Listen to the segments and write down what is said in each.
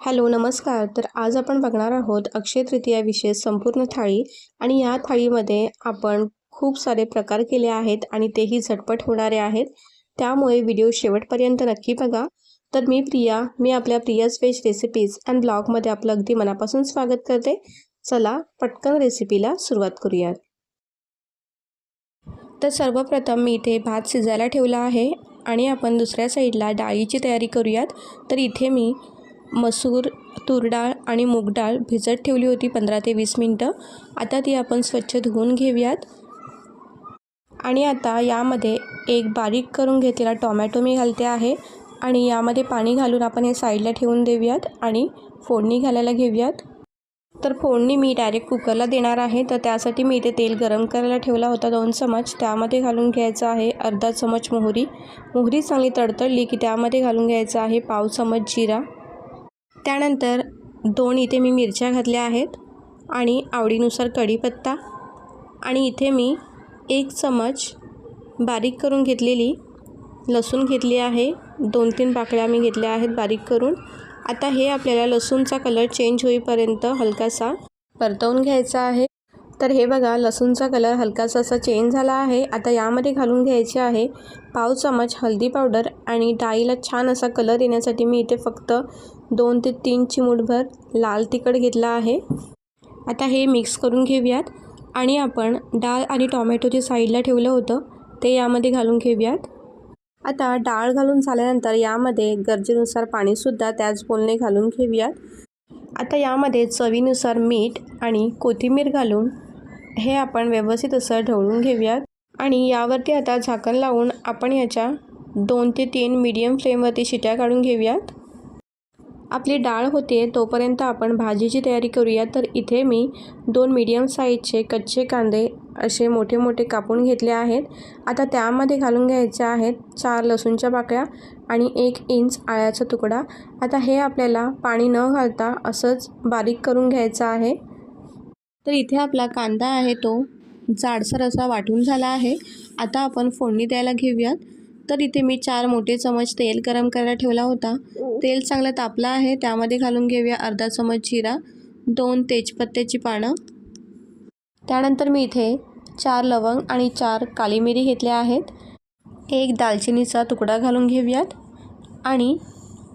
Hello नमस्कार. तर आज आपण बघणार आहोत अक्षय तृतीया विशेष संपूर्ण थाळी आणि या थाळीमध्ये आपण खूप सारे प्रकार केले आहेत आणि तेही झटपट होणारे आहेत. त्यामुळे व्हिडिओ शेवटपर्यंत नक्की बघा. तर मी प्रिया मी आपल्या प्रियाज वेज रेसिपीज अँड ब्लॉगमध्ये आपलं अगदी मनापासून स्वागत करते. चला पटकन रेसिपीला सुरुवात करूयात. तर सर्वप्रथम मी इथे भात शिजायला ठेवला आहे आणि आपण दुसऱ्या साईडला डाळीची तयारी करूयात. तर इथे मी मसूर तूर डाळ आणि मूग डाळ भिजत ठेवली होती पंधरा ते वीस मिनटं. आता ती आपण स्वच्छ धुवून घेऊयात. आणि आता यामध्ये एक बारीक करून घेतलेला टॉमॅटो मी घालते आहे. आणि यामध्ये पाणी घालून आपण हे साईडला ठेवून देऊयात आणि फोडणी घालायला घेऊयात. तर फोडणी मी डायरेक्ट कुकरला देणार आहे. तर त्यासाठी मी इथे तेल गरम करायला ठेवला होता दोन चमच. त्यामध्ये घालून घ्यायचं आहे अर्धा चमच मोहरी. मोहरी चांगली तडतडली की त्यामध्ये घालून घ्यायचं आहे पाव चमच जिरा. त्यानंतर दोन इथे मी मिरच्या घातल्या आहेत आणि आवडीनुसार कढीपत्ता आणि इथे मी एक चमच बारीक करून घेतलेली लसूण घेतली आहे. दोन तीन पाकळ्या मी घेतल्या आहेत बारीक करून. आता हे आपल्याला लसूणचा कलर चेंज होईपर्यंत हलकासा परतवून घ्यायचा आहे. तर हे बघा लसूणचा कलर हलकासा असा चेंज झाला आहे. आता यामध्ये घालून घ्यायचे आहे पाव चमच हळदी पावडर आणि डाळीला छान असा कलर येण्यासाठी मी इथे फक्त दोन ते तीन चिमूटभर लाल तिखट घेतला आहे. आता हे मिक्स करून घेऊयात आणि आपण डाळ आणि टॉमॅटो जे साईडला ठेवलं होतं ते यामध्ये घालून घेऊयात. आता डाळ घालून झाल्यानंतर यामध्ये गरजेनुसार पाणीसुद्धा त्याच बोलणे घालून घेऊयात. आता यामध्ये चवीनुसार मीठ आणि कोथिंबीर घालून हे आपण व्यवस्थित असं ढवळून घेऊयात. आणि यावरती आता झाकण लावून आपण याच्या दोन ते तीन मीडियम फ्लेमवरती शिट्या काढून घेऊयात. आपली डाळ होते तोपर्यंत आपण भाजीची तयारी करूया. तर इथे मी दोन मीडियम साईजचे कच्चे कांदे असे मोठे मोठे कापून घेतले आहेत. आता त्यामध्ये घालून घ्यायचे आहेत चार लसूणच्या पाकळ्या आणि एक इंच आळ्याचा तुकडा. आता हे आपल्याला पाणी न घालता असंच बारीक करून घ्यायचं आहे. तर इथे आपला कांदा आहे तो जाडसर असा वाटून झाला आहे. आता आपण फोडणी द्यायला घेऊयात. तर इथे मी चार मोठे चमच तेल गरम करायला ठेवला होता. तेल चांगलं तापलं आहे. त्यामध्ये घालून घेऊया अर्धा चमच जिरा दोन तेजपत्त्याची पानं. त्यानंतर मी इथे चार लवंग आणि चार काली मिरी घेतल्या आहेत. एक दालचिनीचा तुकडा घालून घेऊयात. आणि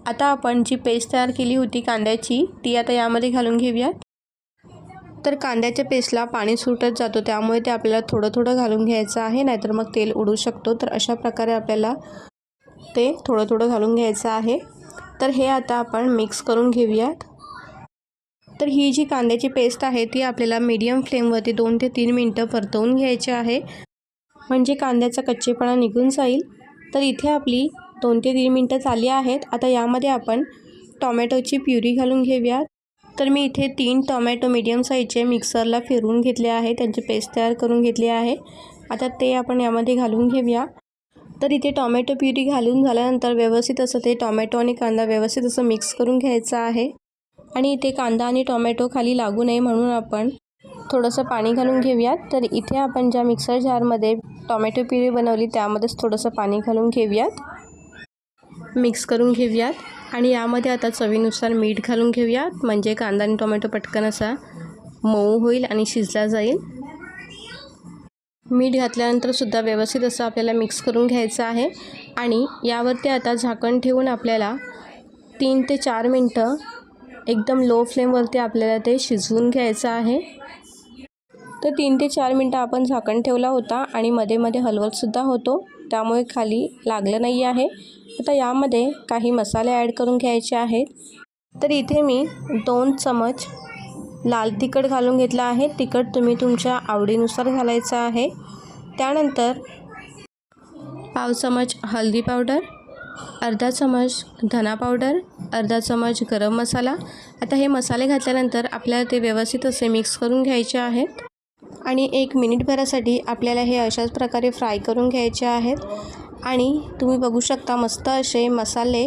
आता आपण जी पेस्ट तयार केली होती कांद्याची ती आता यामध्ये घालून घेऊयात. तर कांद्याच्या पेस्टला पाणी सुटत जातो त्यामुळे ते आपल्याला थोडं थोडं घालून घ्यायचं आहे नाहीतर मग तेल उडू शकतो. तर अशा प्रकारे आपल्याला ते थोडं थोडं घालून घ्यायचं आहे. तर हे आता आपण मिक्स करून घेऊयात. तर ही जी कांद्याची पेस्ट आहे ती आपल्याला मीडियम फ्लेमवरती दोन ते तीन मिनटं परतवून घ्यायची आहे. म्हणजे कांद्याचा कच्चेपणा निघून जाईल. तर इथे आपली दोन ते तीन मिनटं चालली आहेत. आता यामध्ये आपण टॉमॅटोची प्युरी घालून घेऊयात. तर मी इथे तीन टोमॅटो मीडियम साईजचे मिक्सरला फिरवून घेतले आहे. त्यांची पेस्ट तयार करून घेतली आहे. आता ते आपण यामध्ये घालून घेऊया. तर इथे टॉमॅटो प्युरी घालून झाल्यानंतर व्यवस्थित असं ते टॉमॅटो आणि कांदा व्यवस्थित असं मिक्स करून घ्यायचं आहे. आणि इथे कांदा आणि टॉमॅटो खाली लागू नये म्हणून आपण थोडंसं पाणी घालून घेऊयात. तर इथे आपण ज्या मिक्सर जारमध्ये टॉमॅटो प्युरी बनवली त्यामध्येच थोडंसं पाणी घालून घेऊयात. मिक्स करून घेऊयात. आणि यामध्ये आता चवीनुसार मीठ घालून घेऊयात. म्हणजे कांदा आणि टोमॅटो पटकन असा मऊ होईल आणि शिजला जाईल. मीठ घातल्यानंतरसुद्धा व्यवस्थित असं आपल्याला मिक्स करून घ्यायचं आहे. आणि यावरती आता झाकण ठेवून आपल्याला तीन ते चार मिनटं एकदम लो फ्लेमवरती आपल्याला ते शिजवून घ्यायचं आहे. तर तीन ते चार मिनटं आपण झाकण ठेवला होता आणि मध्ये मध्ये हलवतसुद्धा होतो. त्यामुळे खाली लागलं नाही आहे. आता यामध्ये काही मसाले ॲड करून घ्यायचे आहेत. तर इथे मी दोन चमच लाल तिखट घालून घेतलं आहे. तिखट तुम्ही तुमच्या आवडीनुसार घालायचं आहे. त्यानंतर पाव चमच हळदी पावडर अर्धा चमच धना पावडर अर्धा चमच गरम मसाला. आता हे मसाले घातल्यानंतर आपल्याला ते व्यवस्थित असे मिक्स करून घ्यायचे आहेत. आणि एक मिनिटभरासाठी आपल्याला हे अशाच प्रकारे फ्राय करून घ्यायचे आहेत. आणि तुम्ही बघू शकता मस्त असे मसाले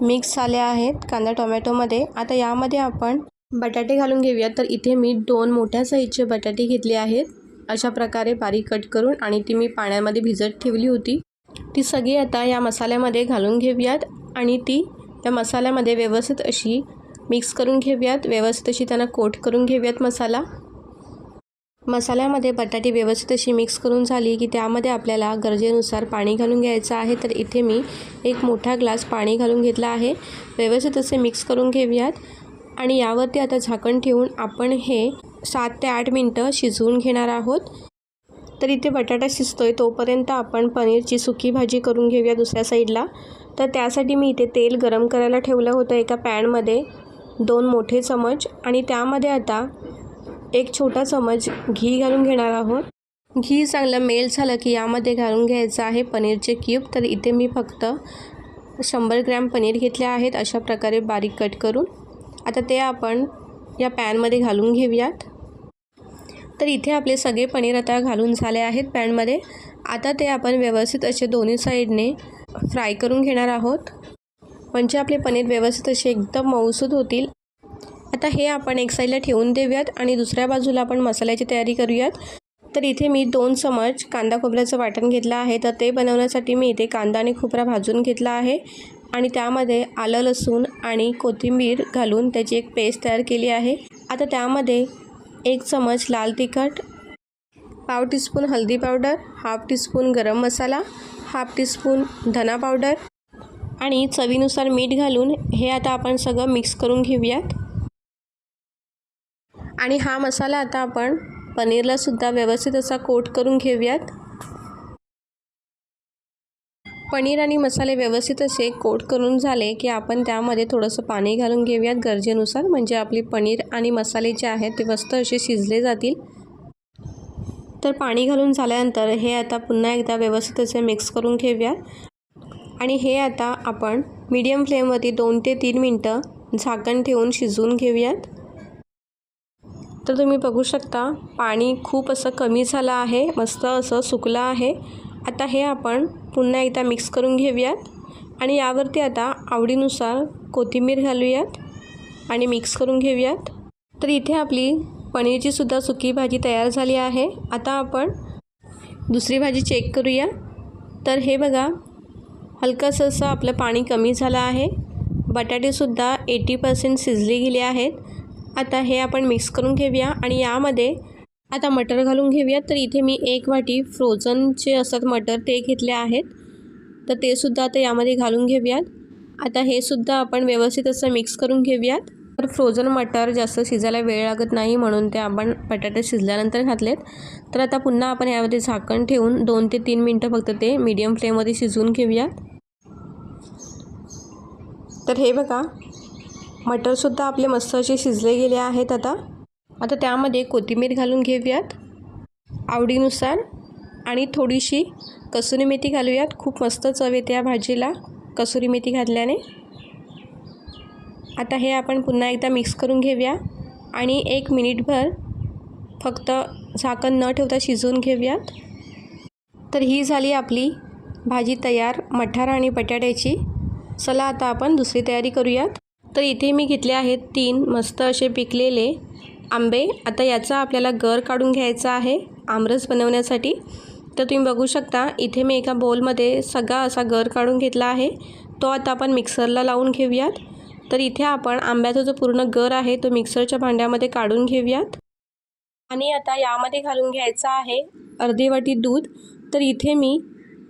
मिक्स झाले आहेत कांदा टोमॅटोमध्ये आता यामध्ये आपण बटाटे घालून घेऊया तर इथे मी दोन मोठ्या साईजचे बटाटे घेतले आहेत. अशा प्रकारे बारीक कट करून आणि ती मी पाण्यामध्ये भिजत ठेवली होती. ती सगळी आता या मसाल्यामध्ये घालून घेऊयात आणि ती या मसाल्यामध्ये व्यवस्थित अशी मिक्स करून घेऊयात. व्यवस्थित अशी त्यांना कोट करून घेऊयात मसाला. मसाल्यामध्ये बटाटे व्यवस्थित अशी मिक्स करून झाली की त्यामध्ये आपल्याला गरजेनुसार पाणी घालून घ्यायचं आहे. तर इथे मी एक मोठा ग्लास पाणी घालून घेतला आहे. व्यवस्थित असे मिक्स करून घेऊयात. आणि यावरती आता झाकण ठेवून आपण हे सात ते आठ मिनटं शिजवून घेणार आहोत. तर इथे बटाटा शिजतोय तोपर्यंत आपण पनीरची सुकी भाजी करून घेऊया दुसऱ्या साईडला. तर त्यासाठी मी इथे तेल गरम करायला ठेवलं होतं एका पॅनमध्ये. दोन मोठे चमच. आणि त्यामध्ये आता एक छोटा चमच घी घालून घेणार आहोत. घी चांगलं मेल झालं की यामध्ये घालून घ्यायचं आहे पनीरचे क्यूब तर इथे मी फक्त शंभर ग्रॅम पनीर घेतले आहेत. अशा प्रकारे बारीक कट करून. आता ते आपण या पॅनमध्ये घालून घेऊयात. तर इथे आपले सगळे पनीर आता घालून झाले आहेत पॅनमध्ये आता ते आपण व्यवस्थित असे दोन्ही साईडने फ्राय करून घेणार आहोत. म्हणजे आपले पनीर व्यवस्थित असे एकदम मऊसूद होतील. आता हे आपण एक साईडला ठेवून देऊयात आणि दुसऱ्या बाजूला आपण मसाल्याची तयारी करूयात. तर इथे मी दोन चमच कांदा खोबऱ्याचं वाटण घेतलं आहे. तर ते बनवण्यासाठी मी इथे कांदा आणि खोबरा भाजून घेतला आहे. आणि त्यामध्ये आलं लसूण आणि कोथिंबीर घालून त्याची एक पेस्ट तयार केली आहे. आता त्यामध्ये एक चमच लाल तिखट पाव टीस्पून हळदी powder half teaspoon garam masala half teaspoon धना पावडर आणि चवीनुसार मीठ घालून हे आता आपण सगळं मिक्स करून घेऊयात. आणि हा मसाला आता आपण पनीरलासुद्धा व्यवस्थित असा कोट करून घेऊयात. पनीर आणि मसाले व्यवस्थित असे कोट करून झाले की आपण त्यामध्ये थोडंसं पाणी घालून घेऊयात गरजेनुसार म्हणजे आपली पनीर आणि मसाले जे आहेत ते मस्त असे शिजले जातील. तर पाणी घालून झाल्यानंतर हे आता पुन्हा एकदा व्यवस्थित असे मिक्स करून घेऊयात. आणि हे आता आपण मीडियम फ्लेमवरती दोन ते तीन मिनटं झाकण ठेवून शिजवून घेऊयात. तर तुम्ही बघू शकता पाणी खूप असं कमी झालं आहे मस्त असं सुकलं आहे. आता हे आपण पुन्हा एकदा मिक्स करून घेऊयात आणि यावरती आता आवडीनुसार कोथिंबीर घालूयात आणि मिक्स करून घेऊयात. तर इथे आपली पनीरची सुद्धा सुकी भाजी तयार झाली आहे. आता आपण दुसरी भाजी चेक करूया. तर हे बघा हलकंसं असं आपलं पाणी कमी झालं आहे. बटाटेसुद्धा एटी पर्सेंट शिजले गेले आहेत. आता हे आपण मिक्स करून घेऊया आणि यामध्ये आता मटर घालून घेऊयात तर इथे मी एक वाटी फ्रोझनचे असतात मटर ते घेतले आहेत. तर ते सुद्धा आता यामध्ये घालून घेऊयात. आता हे सुद्धा आपण व्यवस्थित असं मिक्स करून घेऊयात. तर फ्रोझन मटर जास्त शिजायला वेळ लागत नाही म्हणून ते आपण बटाटे शिजल्यानंतर घातलेत. तर आता पुन्हा आपण यामध्ये झाकण ठेवून दोन ते तीन मिनटं फक्त ते मीडियम फ्लेममध्ये शिजवून घेऊयात. तर हे बघा मटरसुद्धा आपले मस्त असे शिजले गेले आहेत आता. आता त्यामध्ये कोथिंबीर घालून घेऊयात. आवडीनुसार आणि थोडीशी कसुरी मेथी घालूयात. खूप मस्त चव येते या भाजीला कसुरी मेथी घातल्याने. आता हे आपण पुन्हा एकदा मिक्स करून घेऊया आणि एक मिनिटभर फक्त झाकण न ठेवता शिजवून घेऊयात. तर ही झाली आपली भाजी तयार मठार आणि बटाट्याची. चला आता आपण दुसरी तयारी करूयात. तर इथे मी घेतले आहेत तीन मस्त असे पिकलेले आंबे. आता याचा आपल्याला गर काढून घ्यायचा आहे आमरस बनवण्यासाठी. तर तुम्ही बघू शकता इथे मी एका बोलमध्ये सगळा असा गर काढून घेतला आहे. तो आता आपण मिक्सरला लावून घेऊयात. तर इथे आपण आंब्याचा जो पूर्ण गर आहे तो मिक्सरच्या भांड्यामध्ये काढून घेऊयात. आणि आता यामध्ये घालून घ्यायचा आहे अर्धी वाटी दूध. तर इथे मी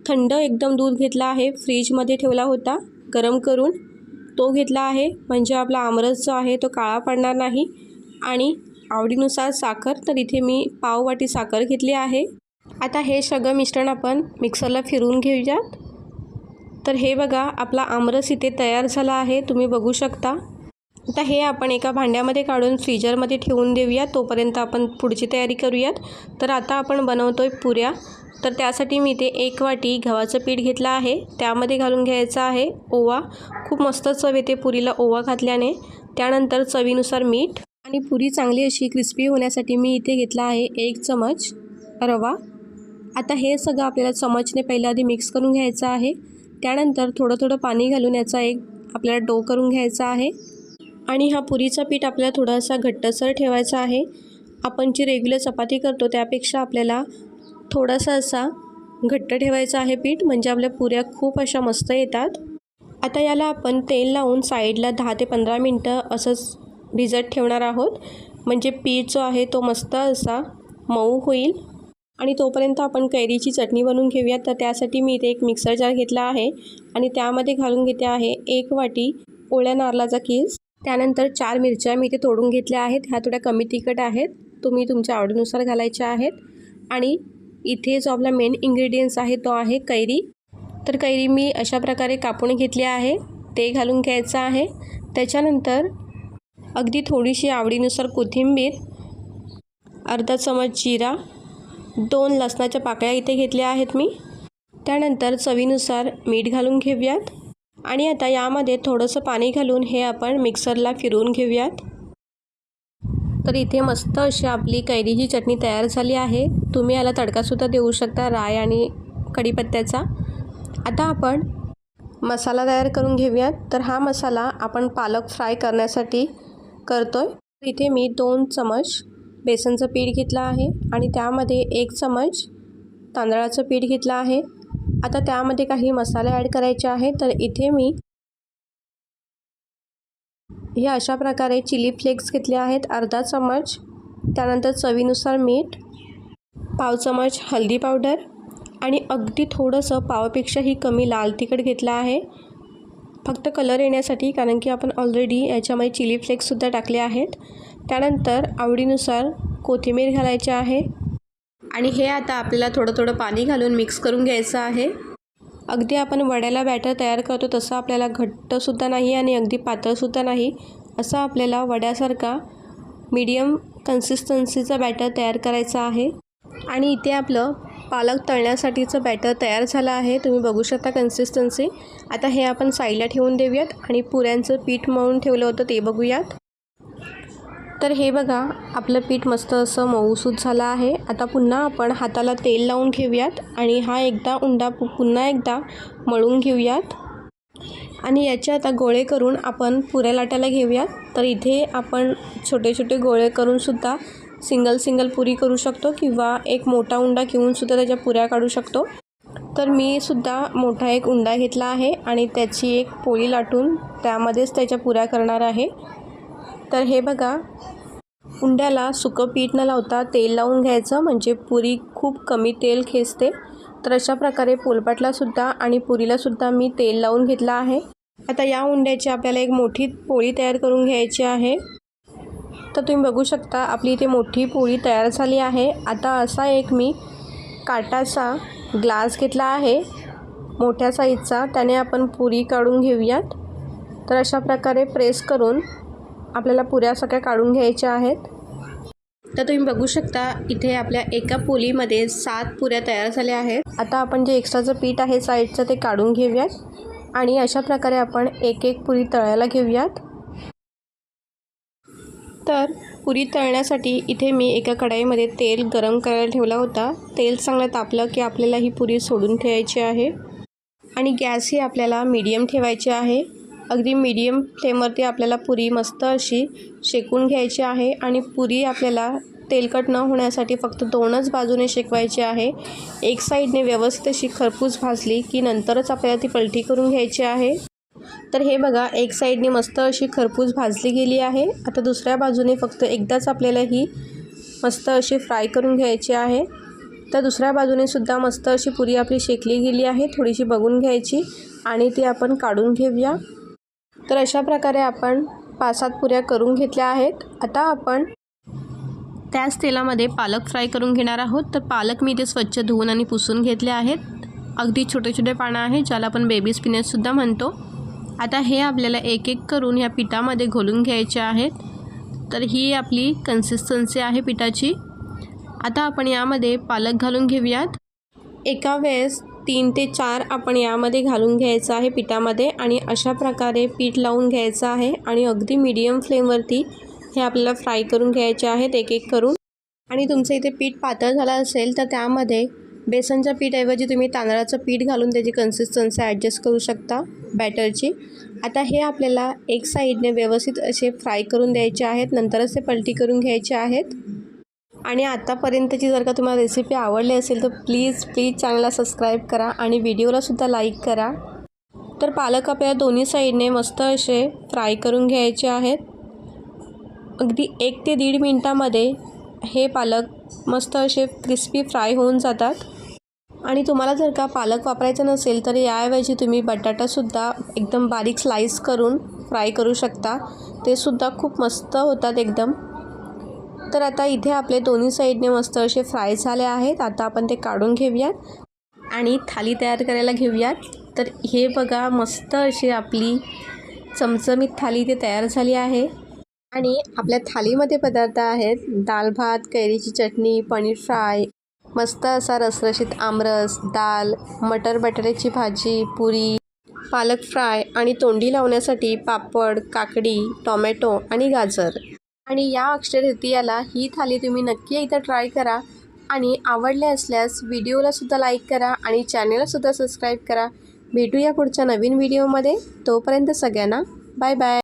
थंड एकदम दूध घेतला आहे. फ्रीजमध्ये ठेवला होता गरम करून. तो घेतला आहे. म्हणजे आपला आमरस जो आहे तो काळा पडणार नाही. आणि आवडीनुसार साखर तर इथे मी पाववाटी साखर घेतली आहे. आता हे सगळं मिश्रण आपण मिक्सरला फिरून घेऊयात. तर हे बघा आपला आमरस इथे तयार झाला आहे. तुम्ही बघू शकता. आता हे आपण एका भांड्यामध्ये काढून फ्रीजरमध्ये ठेवून देऊया. तोपर्यंत आपण पुढची तयारी करूयात. तर आता आपण बनवतो आहे पुऱ्या. तर त्यासाठी मी इथे एक वाटी गव्हाचं पीठ घेतलं आहे. त्यामध्ये घालून घ्यायचं आहे ओवा. खूप मस्त चव येते पुरीला ओवा घातल्याने. त्यानंतर चवीनुसार मीठ. आणि पुरी चांगली अशी क्रिस्पी होण्यासाठी मी इथे घेतला आहे एक चमच रवा. आता हे सगळं आपल्याला चमचने पहिल्या आधी मिक्स करून घ्यायचं आहे. त्यानंतर थोडं थोडं पाणी घालून याचा एक आपल्याला डो करून घ्यायचा आहे. आणि हा पुरीचा पीठ आपल्याला थोडासा घट्टसर ठेवायचा आहे. आपण जी रेग्युलर चपाती करतो त्यापेक्षा आपल्याला थोडासा असा घट्ट ठेवायचा आहे पीठ म्हणजे आपल्या पुऱ्या खूप अशा मस्त येतात. आता याला आपण तेल लावून साईडला दहा ते पंधरा मिनटं असंच भिजत ठेवणार आहोत. म्हणजे पीठ जो आहे तो मस्त असा मऊ होईल. आणि तोपर्यंत आपण कैरीची चटणी बनवून घेऊयात. तर त्यासाठी मी इथे एक मिक्सर जार घेतला आहे. आणि त्यामध्ये घालून घेते आहे एक वाटी ओळ्या नारळाचा कीस. त्यानंतर चार मिरच्या मी इथे तोडून घेतल्या आहेत. ह्या थोड्या कमी तिखट आहेत. तुम्ही तुमच्या आवडीनुसार घालायच्या आहेत. आणि इथे जो आपला मेन इंग्रेडियंट्स आहे तो आहे कैरी. तर कैरी मी अशा प्रकारे कापून घेतली आहे. ते घालून घ्यायचं आहे. त्याच्यानंतर अगदी थोडीशी आवडीनुसार कोथिंबीर अर्धा चमच जिरा दोन लसणाच्या पाकळ्या इथे घेतल्या आहेत मी. त्यानंतर चवीनुसार मीठ घालून घेऊयात. आणि आता यामध्ये थोडंसं पाणी घालून हे आपण मिक्सरला फिरवून घेऊयात. तर इथे मस्त अशी आपली कैरीची चटणी तयार झाली आहे. तुम्ही याला तडकासुद्धा देऊ शकता राय आणि कढीपत्त्याचा. आता आपण मसाला तयार करून घेऊयात. तर हा मसाला आपण पालक फ्राय करण्यासाठी करतो आहे इथे मी दोन चमच बेसनचं पीठ घेतलं आहे आणि त्यामध्ये एक चमच तांदळाचं पीठ घेतलं आहे. आता त्यामध्ये काही मसाले ॲड करायचे आहे तर इथे मी हे अशा प्रकारे चिली फ्लेक्स घेतले आहेत. अर्धा चमच त्यानंतर चवीनुसार मीठ पाव चमच हल्दी पावडर आणि अगदी थोडंसं पावापेक्षाही कमी लाल तिखट घेतलं आहे. फक्त कलर येण्यासाठी कारण की आपण ऑलरेडी याच्यामध्ये चिली फ्लेक्ससुद्धा टाकले आहेत. त्यानंतर आवडीनुसार कोथिंबीर घालायची आहे. आणि हे आता आपल्याला थोडं थोडं पाणी घालून मिक्स करून घ्यायचं आहे. अगदी आपण वड्याला बॅटर तयार करतो तसं आपल्याला घट्टसुद्धा नाही आणि अगदी पातळसुद्धा नाही असं आपल्याला वड्यासारखा मीडियम कन्सिस्टन्सीचा बॅटर तयार करायचा आहे. आणि इथे आपलं पालक तळण्यासाठीचं बॅटर तयार झालं आहे. तुम्ही बघू शकता कन्सिस्टन्सी आता हे आपण साईडला ठेवून देऊयात आणि पुऱ्यांचं पीठ मळून ठेवलं होतं ते बघूयात. तर हे बघा आपलं पीठ मस्त असं मऊसूत झालं आहे. आता पुन्हा आपण हाताला तेल लावून घेऊयात आणि हा एकदा उंडा पु पुन्हा एकदा मळून घेऊयात. आणि याचे आता गोळे करून आपण पुऱ्या लाटायला घेऊयात. तर इथे आपण छोटे छोटे गोळे करूनसुद्धा सिंगल सिंगल पुरी करू शकतो किंवा एक मोठा उंडा घेऊनसुद्धा त्याच्या पुऱ्या काढू शकतो. तर मी सुद्धा मोठा एक उंडा घेतला आहे आणि त्याची एक पोळी लाटून त्यामध्येच त्याच्या पुऱ्या करणार आहे. तर हे बघा उंड्याला सुकं पीठ न लावता तेल लावून घ्यायचं म्हणजे पुरी खूप कमी तेल खेचते. तर अशा प्रकारे पोलपाटलासुद्धा आणि पुरीलासुद्धा मी तेल लावून घेतलं आहे. आता या उंड्याची आपल्याला एक मोठी पोळी तयार करून घ्यायची आहे. तर तुम्ही बघू शकता आपली इथे मोठी पोळी तयार झाली आहे. आता असा एक मी काटाचा ग्लास घेतला आहे. मोठ्या साईजचा त्याने आपण पुरी काढून घेऊयात. तर अशा प्रकारे प्रेस करून आपल्याला पुऱ्या सगळ्या काढून घ्यायच्या आहेत. तर तुम्ही बघू शकता इथे आपल्या एका पोलीमध्ये सात पुऱ्या तयार झाल्या आहेत. आता आपण जे एक्स्ट्राचं पीठ आहे साईडचं ते काढून घेऊयात आणि अशा प्रकारे आपण एक एक पुरी तळायला घेऊयात. तर पुरी तळण्यासाठी इथे मी एका कढाईमध्ये तेल गरम करायला ठेवला होता. तेल चांगलं तापलं की आपल्याला ही पुरी सोडून ठेवायची आहे. आणि गॅस ही आपल्याला मीडियम ठेवायची आहे. अगदी मीडियम फ्लेमवरती आपल्याला पुरी मस्त अशी शेकून घ्यायची आहे आणि पुरी आपल्याला तेलकट न होण्यासाठी फक्त दोनच बाजूने शेकवायची आहे. एक साईडने व्यवस्थित अशी खरपूस भाजली की नंतरच आपल्याला ती पलटी करून घ्यायची आहे. तर हे बघा एक साईडने मस्त अशी खरपूस भाजली गेली आहे. आता दुसऱ्या बाजूने फक्त एकदाच आपल्याला ही मस्त अशी फ्राय करून घ्यायची आहे. तर दुसऱ्या बाजूने सुद्धा मस्त अशी पुरी आपली शेकली गेली आहे. थोडीशी बघून घ्यायची आणि ती आपण काढून घेऊया. तर अशा प्रकारे आपण पाच सात पुऱ्या करून घेतल्या आहेत. आता आपण त्याच तेलामध्ये पालक फ्राय करून घेणार आहोत. तर पालक मी इथे स्वच्छ धुवून आणि पुसून घेतले आहेत. अगदी छोटे छोटे पानं आहेत ज्याला आपण बेबी स्पिनेचसुद्धा म्हणतो. आता हे आपल्याला एक एक करून ह्या पिठामध्ये घोलून घ्यायचे आहेत. तर ही आपली कन्सिस्टन्सी आहे पिठाची. आता आपण यामध्ये पालक घालून घेऊयात. एका वेळेस तीन ते चार आपण यामध्ये घालून घ्यायचं आहे पिठामध्ये आणि अशा प्रकारे पीठ लावून घ्यायचं आहे आणि अगदी मीडियम फ्लेमवरती हे आपल्याला फ्राय करून घ्यायचे आहेत एक एक करून. आणि तुमचं इथे पीठ पातळ झालं असेल तर त्यामध्ये बेसनच्या पीठऐवजी तुम्ही तांदळाचं पीठ घालून त्याची कन्सिस्टन्सी ॲडजस्ट करू शकता बॅटरची आता हे आपल्याला एक साईडने व्यवस्थित असे फ्राय करून द्यायचे आहेत. नंतरच ते पलटी करून घ्यायचे आहेत. आणि आत्तापर्यंतची जर का तुम्हाला रेसिपी आवडली असेल तर प्लीज प्लीज चॅनलला सबस्क्राईब करा आणि व्हिडिओलासुद्धा लाईक करा. तर पालक आपल्याला दोन्ही साईडने मस्त असे फ्राय करून घ्यायचे आहेत. अगदी एक ते दीड मिनटामध्ये हे पालक मस्त असे क्रिस्पी फ्राय होऊन जातात. आणि तुम्हाला जर का पालक वापरायचं नसेल तर याऐवजी तुम्ही बटाटासुद्धा एकदम बारीक स्लाईस करून फ्राय करू शकता. ते सुद्धा खूप मस्त होतात एकदम. तर आता इथे आपले दोन्ही साईडने मस्त असे फ्राय झाले आहेत. आता आपण ते काढून घेऊयात आणि थाली तयार करायला घेऊयात. तर हे बघा मस्त अशी आपली चमचमीत थाली इथे तयार झाली आहे. आणि आपल्या थालीमध्ये पदार्थ आहेत दाल भात कैरीची चटणी पनीर फ्राय मस्त असा रसरशीत आमरस दाल मटर बटाट्याची भाजी पुरी पालक फ्राय आणि तोंडी लावण्यासाठी पापड काकडी टॉमॅटो आणि गाजर. आणि या अक्षय तृतीयाला ही थाली तुम्ही नक्की एकदा ट्राय करा. आणि आवडले असल्यास व्हिडिओलासुद्धा लाईक करा आणि चॅनेलसुद्धा सबस्क्राईब करा. भेटूया पुढच्या नवीन व्हिडिओमध्ये तोपर्यंत सगळ्यांना बाय बाय